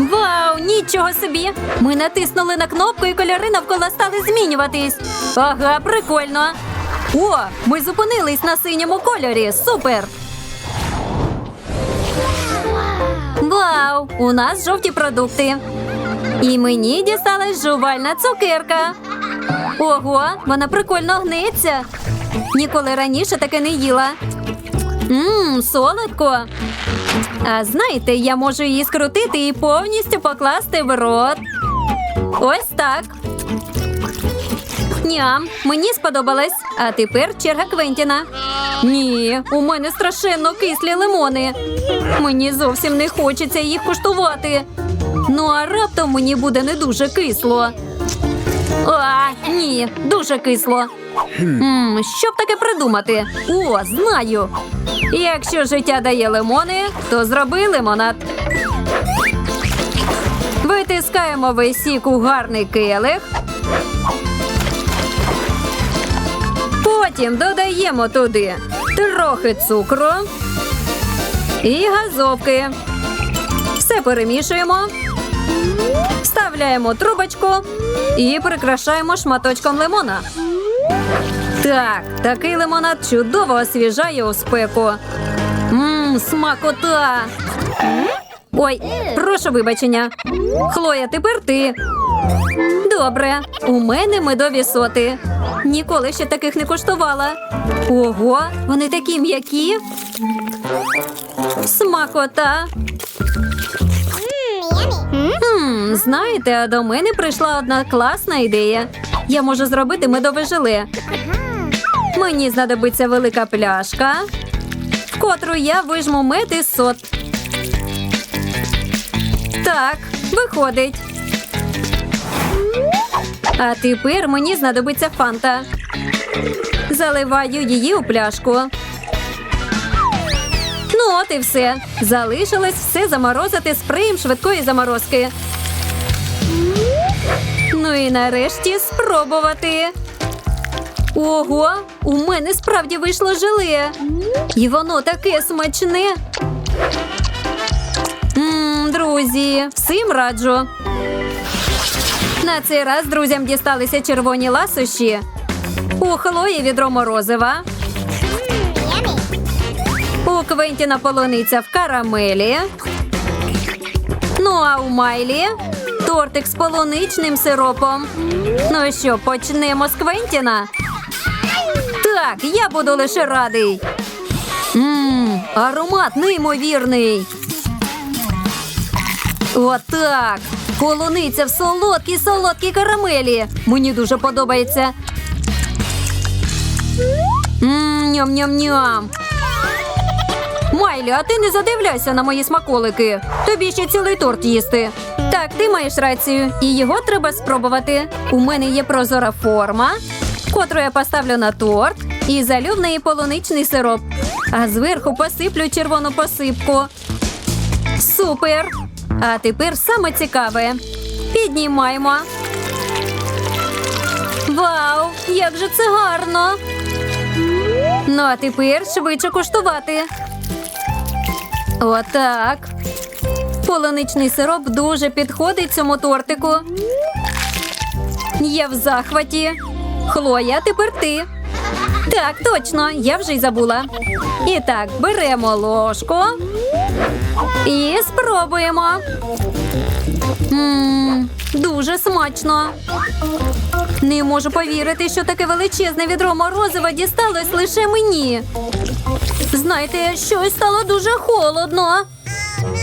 Вау, нічого собі! Ми натиснули на кнопку і кольори навколо стали змінюватись. Ага, прикольно. О, ми зупинились на синьому кольорі. Супер! Вау! У нас жовті продукти. І мені дісталась жувальна цукерка. Ого, вона прикольно гнеться. Ніколи раніше таке не їла. Ммм, солодко. А знаєте, я можу її скрутити і повністю покласти в рот. Ось так. Ням, мені сподобалось. А тепер черга Квентіна. Ні, у мене страшенно кислі лимони. Мені зовсім не хочеться їх куштувати. Ну а раптом мені буде не дуже кисло. А, ні, дуже кисло. М, що б таке придумати? О, знаю. Якщо життя дає лимони, то зроби лимонад. Витискаємо весь сік у гарний келих. Потім додаємо туди трохи цукру і газовки. Все перемішуємо. Вставляємо трубочку і прикрашаємо шматочком лимона. Так, такий лимонад чудово освіжає у спеку. Мм, смакота. Ой, прошу вибачення. Хлоя, тепер ти. Добре, у мене медові соти. Ніколи ще таких не коштувала. Ого, вони такі м'які. Смакота. Хм, знаєте, а до мене прийшла одна класна ідея. Я можу зробити медове желе. Мені знадобиться велика пляшка, в котру я вижму мед і сот. Так, виходить. А тепер мені знадобиться фанта. Заливаю її у пляшку. Ну, от і все. Залишилось все заморозити спреєм швидкої заморозки. Ну і нарешті спробувати. Ого, у мене справді вийшло желе. І воно таке смачне. Мм, друзі, всім раджу. На цей раз друзям дісталися червоні ласощі. У Хлої відро морозива. У Квентіна полуниця в карамелі. Ну а у Майлі тортик з полуничним сиропом. Ну що, почнемо з Квентіна? Так, я буду лише радий. Мм, аромат неймовірний. Отак. Полуниця в солодкій солодкій карамелі. Мені дуже подобається. Ням-ням-ням. Майлі, а ти не задивляйся на мої смаколики. Тобі ще цілий торт їсти. Так, ти маєш рацію, і його треба спробувати. У мене є прозора форма, котру я поставлю на торт і залю в полуничний сироп. А зверху посиплю червону посипку. Супер! А тепер саме цікаве. Піднімаємо. Вау! Як же це гарно! Ну, а тепер швидше куштувати. Отак. Полуничний сироп дуже підходить цьому тортику. Я в захваті. Хлоя, тепер ти. Так, точно, я вже й забула. І так, беремо ложку і спробуємо. Мм, дуже смачно. Не можу повірити, що таке величезне відро морозива дісталось лише мені. Знаєте, щось стало дуже холодно.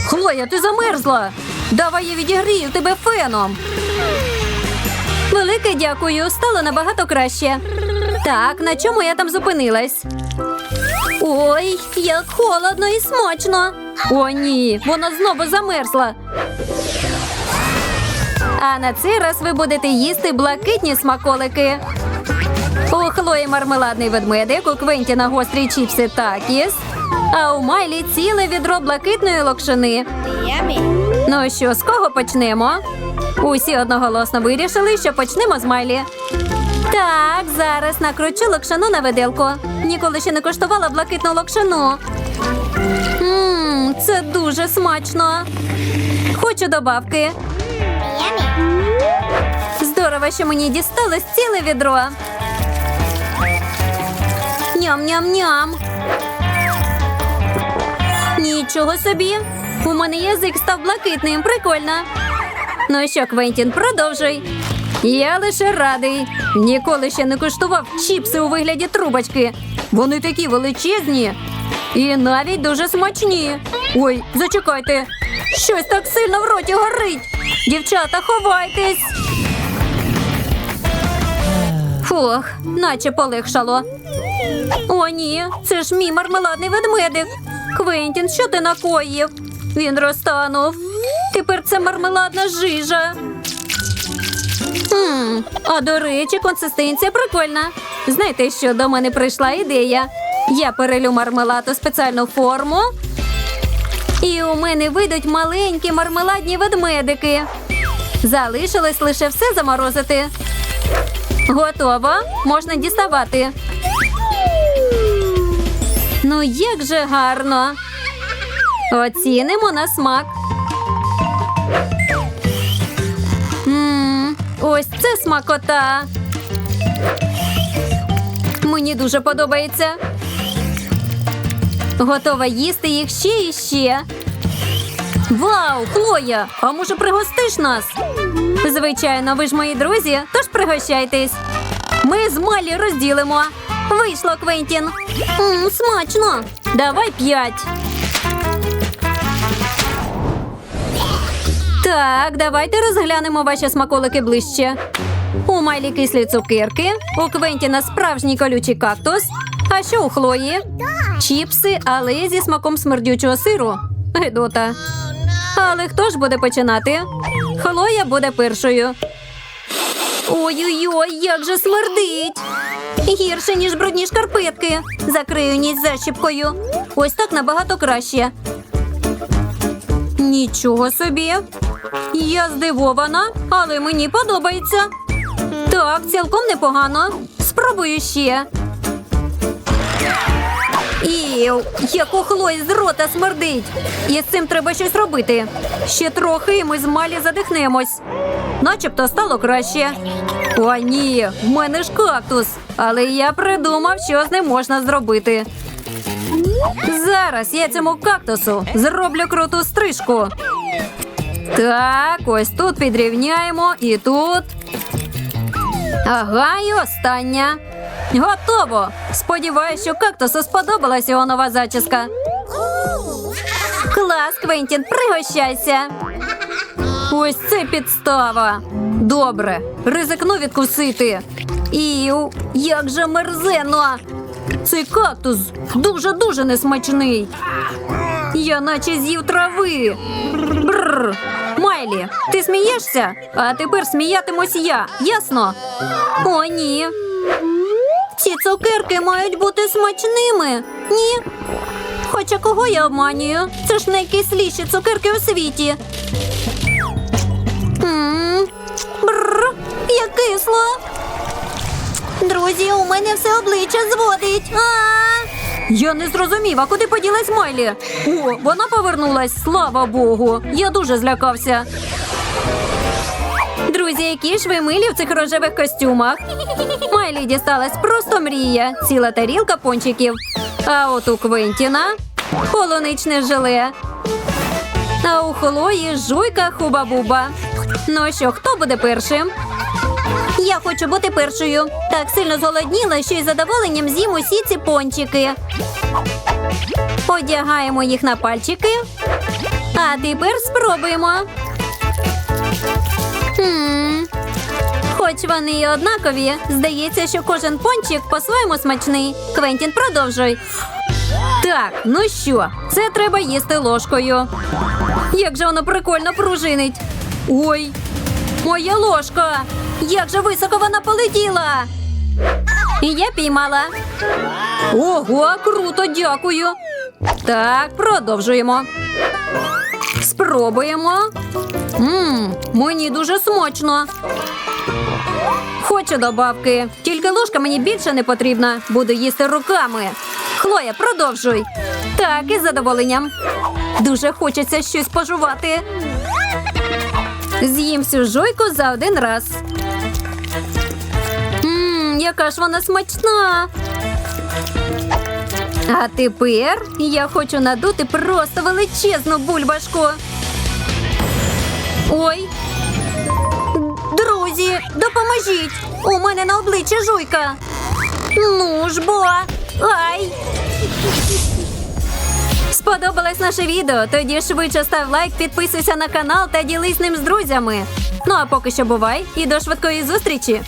Хлоя, ти замерзла. Давай я відігрію тебе феном. Велике дякую, стало набагато краще. Так, на чому я там зупинилась? Ой, як холодно і смачно. О, ні, вона знову замерзла. А на цей раз ви будете їсти блакитні смаколики. У Хлої мармеладний ведмедик, у Квентіна гострі чіпси такіс, а у Майлі ціле відро блакитної локшини. Ну що, з кого почнемо? Усі одноголосно вирішили, що почнемо з Майлі. Так, зараз накручу локшину на виделку. Ніколи ще не коштувала блакитну локшину. Мм, Мм, це дуже смачно. Хочу добавки. Здорово, що мені дісталось ціле відро. Ням-ням-ням. Нічого собі. У мене язик став блакитним. Прикольно. Ну що, Квентін, продовжуй. Я лише радий. Ніколи ще не куштував чіпси у вигляді трубочки. Вони такі величезні і навіть дуже смачні. Ой, зачекайте. Щось так сильно в роті горить. Дівчата, ховайтесь. Фух, наче полегшало. О, ні, це ж мій мармеладний ведмедик. Квентін, що ти накоїв? Він розтанув. Тепер це мармеладна жижа. Хм, а до речі, консистенція прикольна. Знаєте, що до мене прийшла ідея? Я перелю мармелад у спеціальну форму. І у мене вийдуть маленькі мармеладні ведмедики. Залишилось лише все заморозити. Готово. Можна діставати. Ну, як же гарно. Оцінимо на смак. Мм, ось це смакота. Мені дуже подобається. Готова їсти їх ще і ще. Вау, Хлоя! А може пригостиш нас? Звичайно, ви ж мої друзі, тож пригощайтесь. Ми з Малі розділимо. Вийшло, Квентін. Мм, смачно. Давай п'ять. Так, давайте розглянемо ваші смаколики ближче. У Майлі кислі цукерки, у Квентіна справжній колючий кактус. А що у Хлої? Чіпси, але зі смаком смердючого сиру. Гедота. Але хто ж буде починати? Хлоя буде першою. Ой-ой-ой, як же смердить! Гірше, ніж брудні шкарпетки. Закрию ніч защіпкою. Ось так набагато краще. Нічого собі. Я здивована, але мені подобається. Так, цілком непогано. Спробую ще. Іу, як у з рота смердить. І з цим треба щось робити. Ще трохи і ми з Малі задихнемось. Начебто стало краще. О, ні, в мене ж кактус. Але я придумав, що з ним можна зробити. Зараз я цьому кактусу зроблю круту стрижку. Так, ось тут підрівняємо і тут. Ага, і остання. Готово. Сподіваюсь, що кактусу сподобалась його нова зачіска. Клас, Квентін, пригощайся. Ось це підстава. Добре, ризикну відкусити. Іу, як же мерзенно. Цей кактус дуже-дуже несмачний. Я наче з'їв трави. Бррр. Майлі, ти смієшся? А тепер сміятимусь я, ясно? О, ні. Ці цукерки мають бути смачними. Ні. Хоча кого я обманюю? Це ж найкисліші цукерки у світі. М, як кисло. Друзі, у мене все обличчя зводить. А! Я не зрозумів, а куди поділась Майлі? О, вона повернулась, слава Богу. Я дуже злякався. Друзі, які ж ви милі в цих рожевих костюмах. Майлі дісталась просто мрія, ціла тарілка пончиків. А от у Квентіна полуничне желе. А у Хлої жуйка хуба-буба. Ну що, хто буде першим? Я хочу бути першою. Так сильно зголодніла, що із задоволенням з'їм усі ці пончики. Одягаємо їх на пальчики. А тепер спробуємо. Хм. Хоч вони і однакові, здається, що кожен пончик по-своєму смачний. Квентін, продовжуй. Так, ну що, це треба їсти ложкою. Як же воно прикольно пружинить. Ой, моя ложка! Як же високо вона полетіла! І я піймала. Ого, круто, дякую. Так, продовжуємо. Спробуємо. Мм, мені дуже смачно. Хочу добавки. Тільки ложка мені більше не потрібна. Буду їсти руками. Хлоя, продовжуй. Так, із задоволенням. Дуже хочеться щось пожувати. З'їм всю жуйку за один раз. Яка ж вона смачна. А тепер я хочу надути просто величезну бульбашку. Ой. Друзі, допоможіть! У мене на обличчі жуйка. Ну ж бо. Ай. Сподобалось наше відео? Тоді швидше став лайк, підписуйся на канал та ділись ним з друзями. Ну а поки що бувай і до швидкої зустрічі!